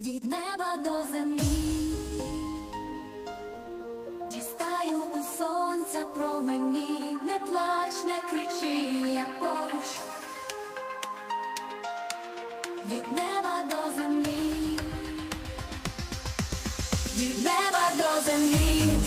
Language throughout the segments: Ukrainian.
Від неба до землі. Дістаю у сонця промені, не плач, не кричи, я поруч. Від неба до землі, від неба до землі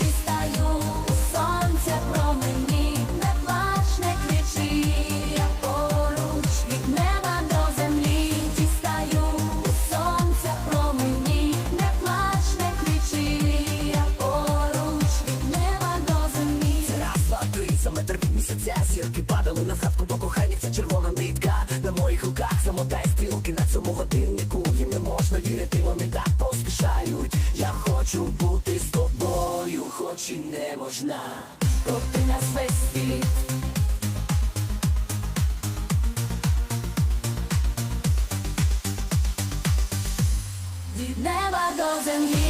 Зірки падали на згадку до кохання Ця червона нитка. На моїх руках Замотай стрілки на цьому годиннику Їм не можна вірити, вони так поспішають. Я хочу бути з тобою, хоч і не можна. Проти нас весь світ. Від неба до землі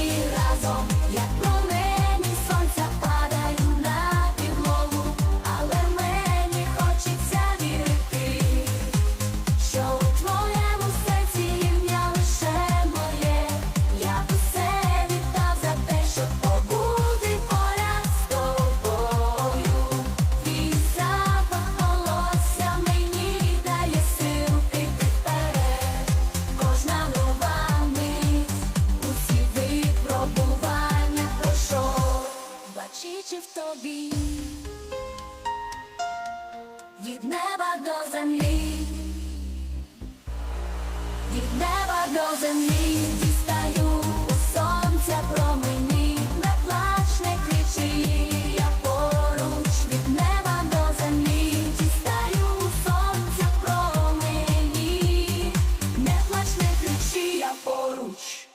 бачачи в тобі, від неба до землі, від неба до землі дістаю у сонця промені, не плач, не кричи, я поруч, від неба до землі дістаю у сонця промені, не плач, не кричи, я поруч.